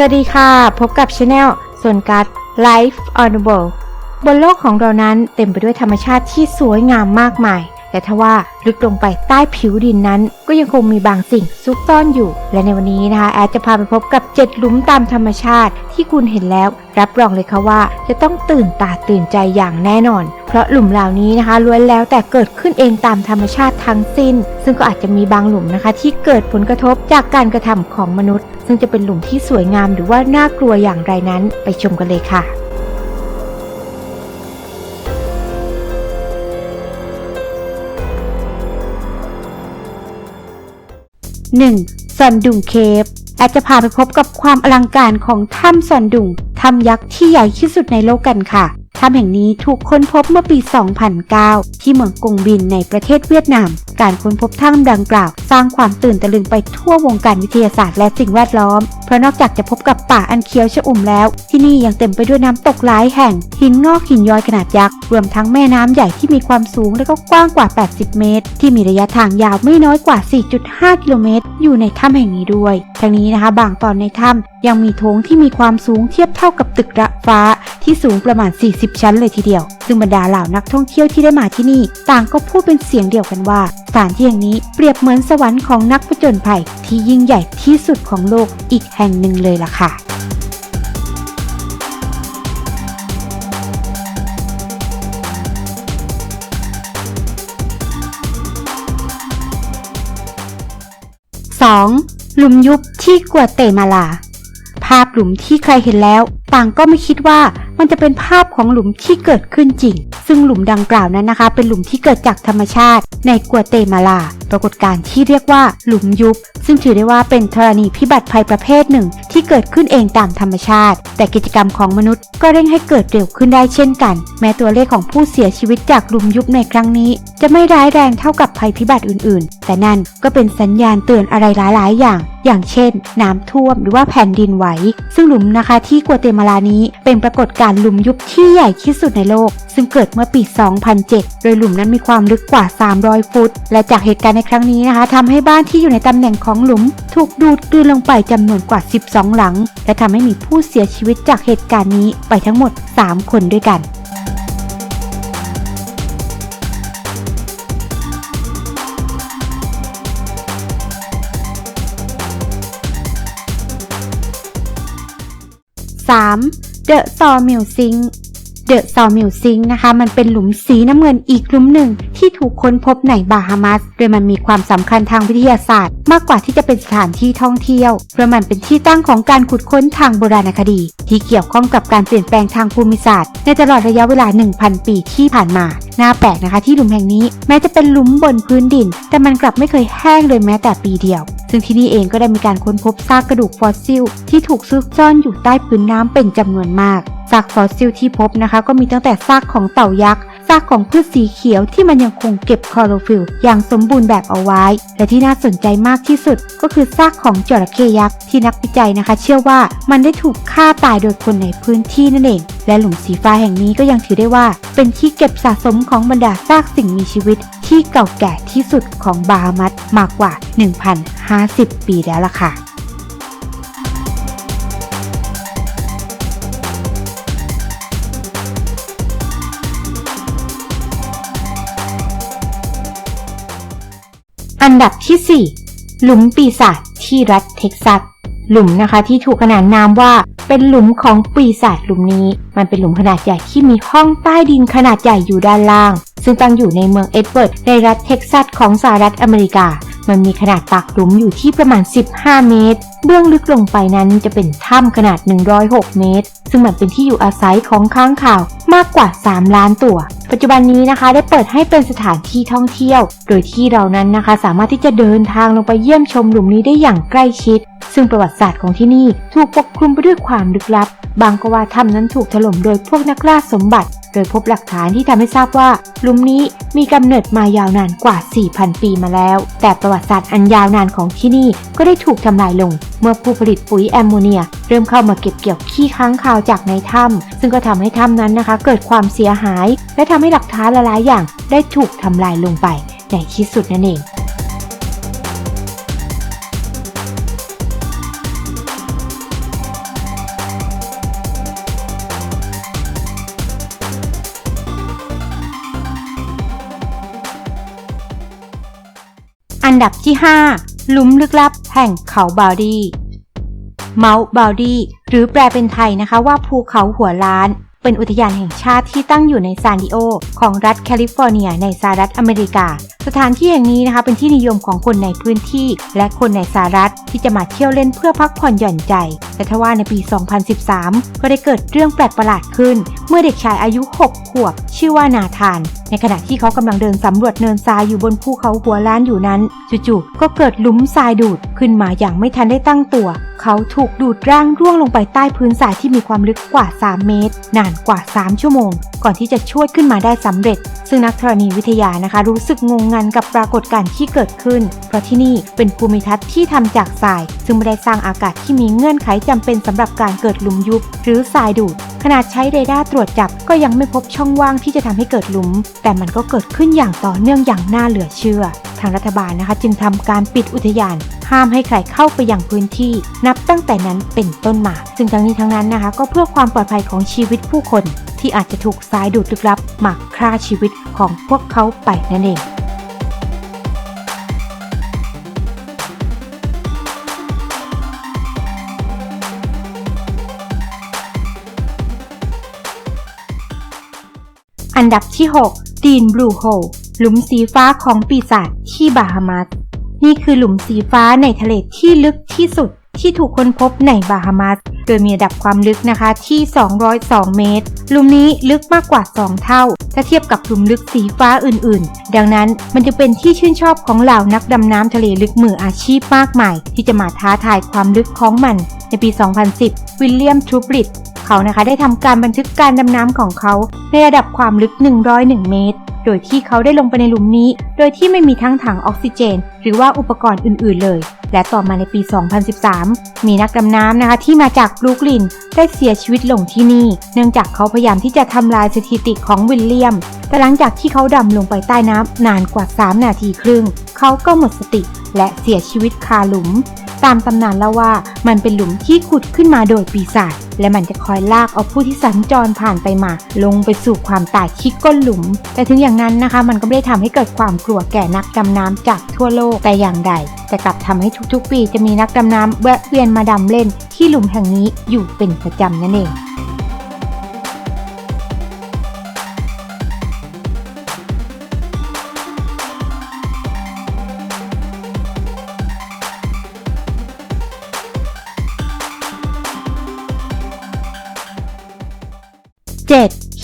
สวัสดีค่ะ พบกับช anel ส่วนการ Life on the World บนโลกของเรานั้นเต็มไปด้วยธรรมชาติที่สวยงามมากมาย แต่ทว่าลึกลงไปใต้ผิวดินนั้น ก็ยังคงมีบางสิ่งซุกซ่อนอยู่ และในวันนี้นะคะแอดจะพาไปพบกับ 7 หลุมตามธรรมชาติ ที่คุณเห็นแล้ว รับรองเลยค่ะว่า จะต้องตื่นตาตื่นใจอย่างแน่นอน เพราะหลุมเหล่านี้นะคะล้วนแล้วแต่เกิดขึ้นเองตามธรรมชาติทั้งสิ้น ซึ่งก็อาจจะมีบางหลุมนะคะ ที่เกิดผลกระทบจากการกระทำของมนุษย์ ซึ่งจะเป็นหลุมที่สวยงามหรือว่าน่ากลัวอย่างไรนั้น ไปชมกันเลยค่ะ 1. ซอนดุงเคฟแอดจะพาไปพบกับความอลังการของถ้ำซอนดุงถ้ำยักษ์ที่ใหญ่ที่สุดในโลกกันค่ะ ถ้ำแห่งนี้ถูกค้นพบเมื่อปี 2009 ที่เมืองกงบินในประเทศเวียดนาม การค้นพบถ้ำดังกล่าว สร้างความตื่นตะลึงไปทั่ววงการวิทยาศาสตร์และสิ่งแวดล้อม เพราะนอกจากจะพบกับป่าอันเขียวชอุ่มแล้ว ที่นี่ยังเต็มไปด้วยน้ำตกหลายแห่ง หินงอกหินย้อยขนาดยักษ์ รวมทั้งแม่น้ำใหญ่ที่มีความสูงและก็กว้างกว่า 80 เมตร ที่มีระยะทางยาวไม่น้อยกว่า 4.5 กิโลเมตร อยู่ในถ้ำแห่งนี้ด้วย ทั้งนี้นะคะ บางตอนในถ้ำยังมีโถงที่มีความสูงเทียบเท่ากับตึกระฟ้าที่สูงประมาณ 40 ชั้นเลยทีเดียว ซึ่งบรรดาเหล่านักท่องเที่ยวที่ได้มาที่นี่ ต่างก็พูดเป็นเสียงเดียวกันว่าสถานที่แห่งนี้เปรียบเหมือนสวรรค์ของนักผจญภัยที่ยิ่งใหญ่ที่สุดของโลกอีกแห่งหนึ่งเลยล่ะค่ะ 2. หลุมยุบที่กัวเตมาลา ภาพหลุมที่ใครเห็นแล้ว ต่างก็ไม่คิดว่า มันจะเป็นภาพของหลุมที่เกิดขึ้นจริง ซึ่งหลุมดังกล่าวนั้นนะคะ เป็นหลุมที่เกิดจากธรรมชาติ ในกัวเตมาลา ปรากฏการณ์ที่เรียกว่าหลุมยุบ ซึ่งถือได้ว่าเป็นธรณีพิบัติภัยประเภทหนึ่ง ที่เกิดขึ้นเองตามธรรมชาติ แต่กิจกรรมของมนุษย์ก็เร่งให้เกิดเร็วขึ้นได้เช่นกัน แม้ตัวเลขของผู้เสียชีวิตจากหลุมยุบในครั้งนี้ จะไม่ร้ายแรงเท่ากับภัยพิบัติอื่น ๆ แต่นั่นก็เป็นสัญญาณเตือนอะไรหลาย ๆ อย่างอย่างเช่น น้ำท่วมหรือว่าแผ่นดินไหว ซึ่งหลุมนะคะที่กัวเตมาลานี้เป็นปรากฏการณ์หลุมยุบที่ใหญ่ที่สุดในโลก ซึ่งเกิดเมื่อปี 2007 โดยหลุมนั้นมีความลึกกว่า 300 ฟุต และจากเหตุการณ์ในครั้งนี้นะคะทำให้บ้านที่อยู่ในตำแหน่งของหลุม ถูกดูดกลืนลงไปจำนวนกว่า 12 หลัง และทำให้มีผู้เสียชีวิตจากเหตุการณ์นี้ไปทั้งหมด 3 คนด้วยกัน 3. 的，叫缪星。 เดอะซอมิลซิงนะคะ มันเป็นหลุมสีน้ำเงินอีกหลุมหนึ่ง ที่ถูกค้นพบในบาฮามัสโดยมันมีความสำคัญทางวิทยาศาสตร์ มากกว่าที่จะเป็นสถานที่ท่องเที่ยวเพราะมันเป็นที่ตั้งของการขุดค้นทางโบราณคดี ที่เกี่ยวข้องกับการเปลี่ยนแปลงทางภูมิศาสตร์ ในตลอดระยะเวลา 1,000 ปีที่ผ่านมาน่าแปลกนะคะที่หลุมแห่งนี้แม้จะเป็นหลุมบนพื้นดิน แต่มันกลับไม่เคยแห้งเลยแม้แต่ปีเดียวซึ่งที่นี่เองก็ได้มีการค้นพบซากกระดูกฟอสซิล ที่ถูกซุกซ่อนอยู่ใต้พื้นน้ำเป็นจำนวนมาก ซากฟอสซิลที่พบนะคะ ก็มีตั้งแต่ซากของเต่ายักษ์ซากของพืชสีเขียวที่มันยังคงเก็บคลอโรฟิลล์อย่างสมบูรณ์แบบเอาไว้ และที่น่าสนใจมากที่สุด ก็คือซากของจระเข้ยักษ์ที่นักวิจัยนะคะ เชื่อว่ามันได้ถูกฆ่าตายโดยคนในพื้นที่นั่นเอง และหลุมสีฟ้าแห่งนี้ก็ยังถือได้ว่า เป็นที่เก็บสะสมของบรรดาซากสิ่งมีชีวิต ที่เก่าแก่ที่สุดของบาฮามัสมากกว่า 1,050 ปีแล้วล่ะค่ะ อันดับที่ 4 หลุมปีศาจที่รัฐเท็กซัส หลุมนะคะที่ถูกขนานนามว่าเป็นหลุมของปีศาจหลุมนี้ มันเป็นหลุมขนาดใหญ่ที่มีห้องใต้ดินขนาดใหญ่อยู่ด้านล่าง ซึ่งตั้งอยู่ในเมืองเอ็ดเวิร์ดในรัฐเท็กซัสของสหรัฐอเมริกา มันมีขนาดปากหลุมอยู่ที่ประมาณ 15 เมตร เบื้องลึกลงไปนั้นจะเป็นถ้ำขนาด 106 เมตร ซึ่งมันเป็นที่อยู่อาศัยของค้างข่าวมากกว่า 3 ล้านตัว ปัจจุบันนี้นะคะได้เปิดให้เป็นสถานที่ท่องเที่ยว โดยที่เรานั้นนะคะ สามารถที่จะเดินทางลงไปเยี่ยมชมหลุมนี้ได้อย่างใกล้ชิด ซึ่งประวัติศาสตร์ของที่นี่ถูกปกคลุมไปด้วยความลึกลับ บางก็ว่าถ้ำนั้นถูกถล่มโดยพวกนักล่าสมบัติ โดยพบหลักฐานที่ทำให้ทราบว่าหลุมนี้มีกำเนิดมายาวนานกว่า 4,000 ปีมาแล้ว แต่ประวัติศาสตร์อันยาวนานของที่นี่ก็ได้ถูกทำลายลง เมื่อผู้ผลิตปุ๋ยแอมโมเนีย เริ่มเข้ามาเก็บเกี่ยวขี้ค้างคาวาวจากในถ้ำซึ่งก็ทำให้ถ้ำนั้นนะคะ เกิดความเสียหาย และทำให้หลักฐานหลายอย่างได้ถูกทำลายลงไปในที่สุดนั่นเองอันดับที่ 5 หลุมลึกลับแห่งเขาบาวดี เมาส์บาวดี หรือแปลเป็นไทยนะคะว่าภูเขาหัวล้าน เป็นอุทยานแห่งชาติที่ตั้งอยู่ในซานดิโอ ของรัฐแคลิฟอร์เนีย ในสหรัฐอเมริกา สถานที่แห่งนี้นะคะเป็นที่นิยมของคนในพื้นที่ และคนในสหรัฐที่จะมาเที่ยวเล่นเพื่อพักผ่อนหย่อนใจ แต่ทว่าในปี 2013 ก็ได้เกิดเรื่องแปลกประหลาดขึ้น เมื่อเด็กชายอายุ 6 ขวบ ชื่อว่านาธาน ในขณะที่เขากำลังเดินสำรวจเนินทรายอยู่บนภูเขาหัวล้านอยู่นั้นจู่ๆก็เกิดหลุมทรายดูดขึ้นมาอย่างไม่ทันได้ตั้งตัว เขาถูกดูดร่างร่วงลงไปใต้พื้นทรายที่มีความลึกกว่า 3 เมตร นานกว่า 3 ชั่วโมง ก่อนที่จะช่วยขึ้นมาได้สำเร็จ ซึ่งนักธรณีวิทยานะคะรู้สึกงงงันกับปรากฏการณ์ที่เกิดขึ้น เพราะที่นี่เป็นภูมิทัศน์ที่ทำจากทราย ซึ่งไม่ได้สร้างอากาศที่มีเงื่อนไขจำเป็นสำหรับการเกิดหลุมยุบ หรือทรายดูดขนาดใช้เรดาร์ตรวจจับก็ยังไม่พบช่องว่างที่จะทำให้เกิดหลุม แต่มันก็เกิดขึ้นอย่างต่อเนื่องอย่างน่าเหลือเชื่อ ทางรัฐบาลนะคะ จึงทำการปิดอุทยาน ห้ามให้ใครเข้าไปยังพื้นที่ นับตั้งแต่นั้นเป็นต้นมา ซึ่งทั้งนี้ทั้งนั้นนะคะ ก็เพื่อความปลอดภัยของชีวิตผู้คน ที่อาจจะถูกสายดูดลึกลับมาฆ่าชีวิตของพวกเขาไปนั่นเองอันดับที่ 6 ดีนบลูโฮหลุมสีฟ้าของปีศาจที่บาฮามาส นี่คือหลุมสีฟ้าในทะเลที่ลึกที่สุดที่ถูกค้นพบในบาฮามาส โดยมีระดับความลึกนะคะที่ 202 เมตร หลุมนี้ลึกมากกว่า 2 เท่า ถ้าเทียบกับหลุมลึกสีฟ้าอื่นๆ ดังนั้นมันจะเป็นที่ชื่นชอบของเหล่านักดำน้ำทะเลลึกมืออาชีพมากมาย ที่จะมาท้าทายความลึกของมัน ในปี 2010 วิลเลียมทรูบริด เขานะคะได้ทำการบันทึกการดำน้ำของเขาในระดับความลึก 101 เมตร โดยที่เขาได้ลงไปในหลุมนี้ โดยที่ไม่มีทั้งถังออกซิเจน หรือว่าอุปกรณ์อื่น ๆ เลย และต่อมาในปี 2013 มีนักดำน้ำนะคะที่มาจากบรูกลินได้เสียชีวิตลงที่นี่ เนื่องจากเขาพยายามที่จะทำลายสถิติของวิลเลียม แต่หลังจากที่เขาดำลงไปใต้น้ำนานกว่า 3 นาทีครึ่ง เขาก็หมดสติและเสียชีวิตคาหลุม ตามตำนานเล่าว่ามันเป็นหลุมที่ขุดขึ้นมาโดยปีศาจและมันจะคอยลากเอาผู้ที่สัญจรผ่านไปมา ลงไปสู่ความตายที่ก้นหลุม แต่ถึงอย่างนั้นนะคะ มันก็ไม่ได้ทำให้เกิดความกลัวแก่นักดำน้ำจากทั่วโลกแต่อย่างใด แต่กลับทำให้ทุกๆ ปีจะมีนักดำน้ำแวะเวียนมาดำเล่น ที่หลุมแห่งนี้อยู่เป็นประจำนั่นเอง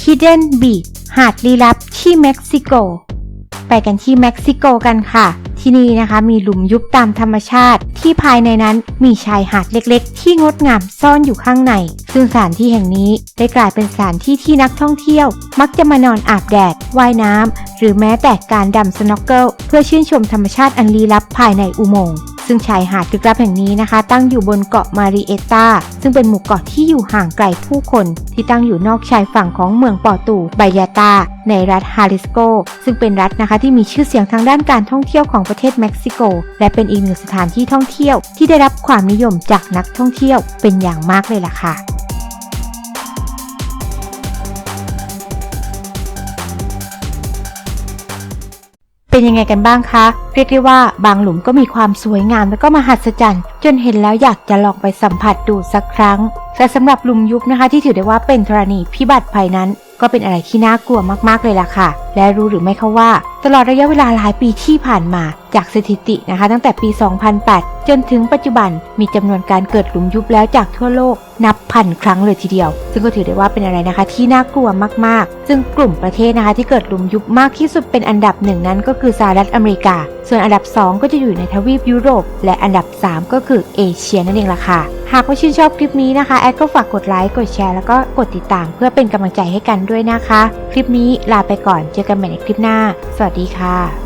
Hidden Beach หาดลี้ลับที่เม็กซิโก ไปกันที่เม็กซิโกกันค่ะ ที่นี่นะคะมีหลุมยุบตามธรรมชาติ ที่ภายในนั้นมีชายหาดเล็กๆ ที่งดงามซ่อนอยู่ข้างใน ซึ่งสถานที่แห่งนี้ได้กลายเป็นสถานที่ที่นักท่องเที่ยว มักจะมานอนอาบแดดว่ายน้ำหรือแม้แต่การดำสโนว์เกิลเพื่อชื่นชมธรรมชาติอันลี้ลับภายในอุโมงค์ซึ่งชายหาดลึกลับแห่งนี้นะคะ ตั้งอยู่บนเกาะมาริเอตาซึ่งเป็นหมู่เกาะที่อยู่ห่างไกลผู้คน ที่ตั้งอยู่นอกชายฝั่งของเมืองปอตูไบยาตา ในรัฐฮาริสโก ซึ่งเป็นรัฐนะคะที่มีชื่อเสียงทางด้านการท่องเที่ยวของประเทศเม็กซิโก และเป็นอีกหนึ่งสถานที่ท่องเที่ยว ที่ได้รับความนิยมจากนักท่องเที่ยวเป็นอย่างมากเลยล่ะค่ะ เป็นยังไงกันบ้างคะ เรียกได้ว่าบางหลุมก็มีความสวยงามและก็มหัศจรรย์ จนเห็นแล้วอยากจะลองไปสัมผัสดูสักครั้ง แต่สำหรับหลุมยุบนะคะที่ถือได้ว่าเป็นธรณีพิบัติภัยนั้น ก็เป็นอะไรที่น่ากลัวมากๆเลยล่ะค่ะ และรู้หรือไม่คะว่า ตลอดระยะเวลาหลายปีที่ผ่านมาจากสถิตินะคะ ตั้งแต่ปี 2008 จนถึงปัจจุบันมีจำนวนการเกิดหลุมยุบแล้วจากทั่วโลกนับพันครั้งเลยทีเดียว ซึ่งก็ถือได้ว่าเป็นอะไรนะคะที่น่ากลัวมากๆ ซึ่งกลุ่มประเทศนะคะที่เกิดหลุมยุบมากที่สุดเป็นอันดับหนึ่งนั้นก็คือสหรัฐอเมริกา ส่วนอันดับ 2 ก็จะอยู่ในทวีปยุโรป และอันดับ 3 ก็คือเอเชียนั่นเองล่ะค่ะ หากว่าชื่นชอบคลิปนี้นะคะ แอดก็ฝากกดไลค์ กดแชร์ แล้วก็กดติดตาม เพื่อเป็นกำลังใจให้กันด้วยนะคะ คลิปนี้ลาไปก่อนเจอกันใหม่ในคลิปหน้า สวัสดีค่ะ